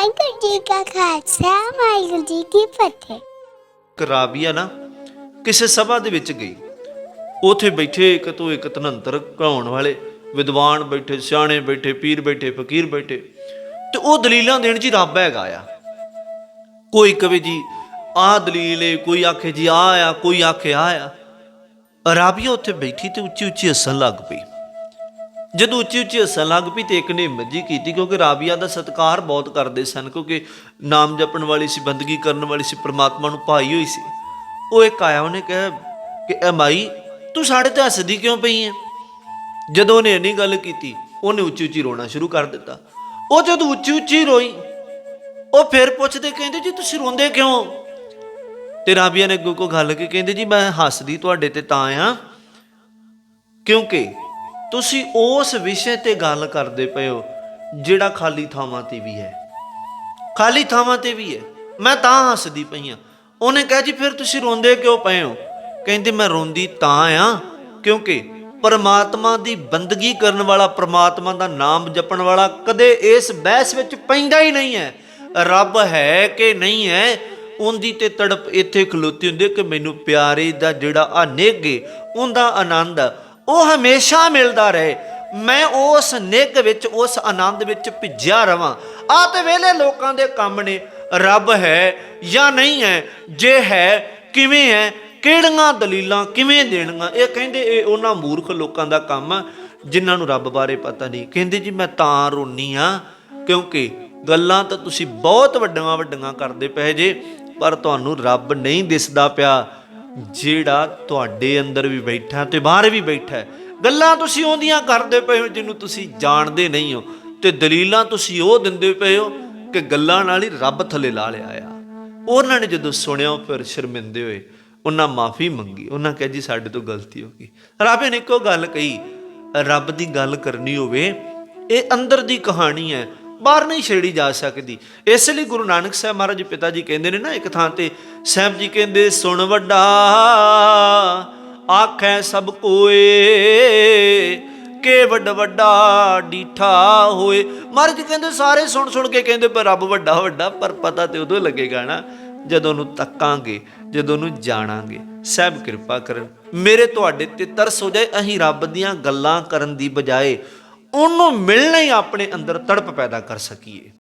ਵਾਹਿਗੁਰੂ ਜੀ ਕਾ ਖਾਲਸਾ, ਵਾਹਿਗੁਰੂ ਜੀ ਕੀ ਫਤਿਹ। ਇੱਕ ਨਾ, ਕਿਸੇ ਸਭਾ ਦੇ ਵਿੱਚ ਗਈ। ਉਥੇ ਬੈਠੇ ਇੱਕ ਤੋਂ ਇੱਕ ਤਨੰਤਰ ਕਹਾਉਣ ਵਾਲੇ, ਵਿਦਵਾਨ ਬੈਠੇ, ਸਿਆਣੇ ਬੈਠੇ, ਪੀਰ ਬੈਠੇ, ਫਕੀਰ ਬੈਠੇ। ਤੇ ਉਹ ਦਲੀਲਾਂ ਦੇਣ ਜੀ ਰੱਬ ਹੈਗਾ ਆ। ਕੋਈ ਕਵੇ ਜੀ ਆਹ ਦਲੀਲ ਏ, ਕੋਈ ਆਖੇ ਜੀ ਆ ਆ, ਕੋਈ ਆਖੇ ਆ ਆ। ਰਾਬੀਆ ਉੱਥੇ ਬੈਠੀ ਤੇ ਉੱਚੀ ਉੱਚੀ ਹੱਸਣ ਲੱਗ ਪਈ। ਜਦੋਂ ਉੱਚੀ ਉੱਚੀ ਹੱਸਣ ਲੱਗ ਪਈ ਤੇ ਇੱਕ ਨੇ ਹਿੰਮਤ ਕੀਤੀ, ਕਿਉਂਕਿ ਰਾਬੀਆ ਦਾ ਸਤਿਕਾਰ ਬਹੁਤ ਕਰਦੇ ਸਨ, ਕਿਉਂਕਿ ਨਾਮ ਜਪਣ ਵਾਲੀ ਸੀ, ਬੰਦਗੀ ਕਰਨ ਵਾਲੀ ਸੀ, ਪ੍ਰਮਾਤਮਾ ਨੂੰ ਭਾਈ ਹੋਈ ਸੀ। ਉਹ ਇੱਕ ਆਇਆ, ਉਹਨੇ ਕਿਹਾ ਕਿ, ਐ ਮਾਈ, ਤੂੰ ਸਾਡੇ ਤੇ ਹੱਸਦੀ ਕਿਉਂ ਪਈ ਐ? ਜਦੋਂ ਉਹਨੇ ਇੰਨੀ ਗੱਲ ਕੀਤੀ, ਉਹਨੇ ਉੱਚੀ ਉੱਚੀ ਰੋਣਾ ਸ਼ੁਰੂ ਕਰ ਦਿੱਤਾ। ਉਹ ਜਦੋਂ ਉੱਚੀ ਉੱਚੀ ਰੋਈ, ਉਹ ਫਿਰ ਪੁੱਛਦੇ, ਕਹਿੰਦੇ, ਜੀ, ਤੁਸੀਂ ਰੋਂਦੇ ਕਿਉਂ? ਤੇ ਰਾਬੀਆ ਨੇ ਅੱਗੋਂ ਕੋ ਗੱਲ ਕੀ ਕਹਿੰਦੇ, ਜੀ, ਮੈਂ ਹੱਸਦੀ ਤੁਹਾਡੇ ਤੇ ਤਾਂ ਆ ਕਿਉਂਕਿ ਤੁਸੀਂ ਉਸ ਵਿਸ਼ੇ ਤੇ ਗੱਲ ਕਰਦੇ ਪਏ ਹੋ, ਜਿਹੜਾ ਖਾਲੀ ਥਾਵਾਂ ਤੇ ਵੀ ਹੈ। ਖਾਲੀ ਥਾਵਾਂ ਤੇ ਵੀ ਹੈ। ਮੈਂ ਤਾਂ ਹੱਸਦੀ ਪਈ ਆ ਉਹਨੇ ਕਿਹਾ, ਜੀ, ਫਿਰ ਤੁਸੀਂ ਰੋਂਦੇ ਕਿਉਂ ਪਏ ਹੋ? ਕਹਿੰਦੇ, ਮੈਂ ਰੋਂਦੀ ਤਾਂ ਆ, ਕਿਉਂਕਿ ਪਰਮਾਤਮਾ ਦੀ ਬੰਦਗੀ ਕਰਨ ਵਾਲਾ, ਪਰਮਾਤਮਾ ਦਾ ਨਾਮ ਜਪਣ ਵਾਲਾ ਕਦੇ ਇਸ ਬਹਿਸ ਵਿੱਚ ਪੈਂਦਾ ਹੀ ਨਹੀਂ ਹੈ। ਰੱਬ ਹੈ ਕਿ ਨਹੀਂ ਹੈ, ਉਹਦੀ ਤੇ ਤੜਪ ਇੱਥੇ ਖਲੋਤੀ ਹੁੰਦੀ ਕਿ ਮੈਨੂੰ ਪਿਆਰੇ ਦਾ ਜਿਹੜਾ ਆ ਨਿੱਘੇ ਉਹਦਾ ਆਨੰਦ ਉਹ ਹਮੇਸ਼ਾ ਮਿਲਦਾ ਰਹੇ। ਮੈਂ ਉਸ ਨਿੱਘ ਵਿੱਚ, ਉਸ ਆਨੰਦ ਵਿੱਚ ਭਿੱਜਿਆ ਰਵਾਂ। ਆ ਤੇ ਵੇਲੇ ਲੋਕਾਂ ਦੇ ਕੰਮ ਨੇ, ਰੱਬ ਹੈ ਜਾਂ ਨਹੀਂ ਹੈ, ਜੇ ਹੈ, ਕਿਵੇਂ ਹੈ, ਕਿਹੜੀਆਂ ਦਲੀਲਾਂ ਕਿਵੇਂ ਦੇਣੀਆਂ? ਇਹ ਕਹਿੰਦੇ ਇਹ ਉਹਨਾਂ ਮੂਰਖ ਲੋਕਾਂ ਦਾ ਕੰਮ ਆ, ਜਿਨ੍ਹਾਂ ਨੂੰ ਰੱਬ ਬਾਰੇ ਪਤਾ ਨਹੀਂ। ਕਹਿੰਦੇ ਜੀ, ਮੈਂ ਤਾਂ ਰੋਨੀ ਆ, ਕਿਉਂਕਿ ਗੱਲਾਂ ਤਾਂ ਤੁਸੀਂ ਬਹੁਤ ਵੱਡੀਆਂ ਵੱਡੀਆਂ ਕਰਦੇ ਪਏ ਜੇ, ਪਰ ਤੁਹਾਨੂੰ ਰੱਬ ਨਹੀਂ ਦਿਸਦਾ ਪਿਆ। ਜਿਹੜਾ ਤੁਹਾਡੇ ਅੰਦਰ ਵੀ ਬੈਠਾ ਤੇ ਬਾਹਰ ਵੀ ਬੈਠਾ ਗੱਲਾਂ ਤੁਸੀਂ ਉਹਦੀਆਂ ਕਰਦੇ ਪਏ ਹੋ ਜਿਹਨੂੰ ਤੁਸੀਂ ਜਾਣਦੇ ਨਹੀਂ ਹੋ ਤੇ ਦਲੀਲਾਂ ਤੁਸੀਂ ਉਹ ਦਿੰਦੇ ਪਏ ਹੋ ਕਿ ਗੱਲਾਂ ਨਾਲ ਹੀ ਰੱਬ ਥੱਲੇ ਲਾ ਲਿਆ ਆ। ਉਹਨਾਂ ਨੇ ਜਦੋਂ ਸੁਣਿਆ ਉਹ ਫਿਰ ਸ਼ਰਮਿੰਦੇ ਹੋਏ, ਉਹਨਾਂ ਮਾਫੀ ਮੰਗੀ, ਉਹਨਾਂ ਕਿਹਾ, ਜੀ, ਸਾਡੇ ਤੋਂ ਗਲਤੀ ਹੋ ਗਈ। ਰੱਬ ਨੇ ਇੱਕੋ ਗੱਲ ਕਹੀ, ਰੱਬ ਦੀ ਗੱਲ ਕਰਨੀ ਹੋਵੇ, ਇਹ ਅੰਦਰ ਦੀ ਕਹਾਣੀ ਹੈ ਬਾਹਰ ਨਹੀਂ ਛੇੜੀ ਜਾ ਸਕਦੀ। ਇਸ ਲਈ ਗੁਰੂ ਨਾਨਕ ਸਾਹਿਬ ਮਹਾਰਾਜ ਪਿਤਾ ਜੀ ਕਹਿੰਦੇ ਨੇ ਨਾ, ਇੱਕ ਥਾਂ ਤੇ ਸਾਹਿਬ ਜੀ ਕਹਿੰਦੇ, ਸੁਣ ਵੱਡਾ, ਆਖੈ ਸਭ ਕੋਏ ਕੇ ਵੱਡ ਵੱਡਾ ਡੀਠਾ ਹੋਏ। ਮਹਾਰਾਜ ਜੀ ਕਹਿੰਦੇ, ਸਾਰੇ ਸੁਣ ਸੁਣ ਕੇ ਕਹਿੰਦੇ, ਪਰ ਰੱਬ ਵੱਡਾ ਵੱਡਾ, ਪਰ ਪਤਾ ਤੇ ਉਦੋਂ ਲੱਗੇਗਾ ਨਾ, ਜਦੋਂ ਨੂੰ ਤੱਕਾਂਗੇ, ਜਦੋਂ ਨੂੰ ਜਾਣਾਂਗੇ। ਸਭ ਕਿਰਪਾ ਕਰਨ, ਮੇਰੇ ਤੁਹਾਡੇ ਤੇ ਤਰਸ ਹੋ ਜਾਏ, ਅਸੀਂ ਰੱਬ ਦੀਆਂ ਗੱਲਾਂ ਕਰਨ ਦੀ ਬਜਾਏ ਉਹਨੂੰ ਮਿਲਣਾ ਹੀ ਆਪਣੇ ਅੰਦਰ ਤੜਪ ਪੈਦਾ ਕਰ ਸਕੀਏ।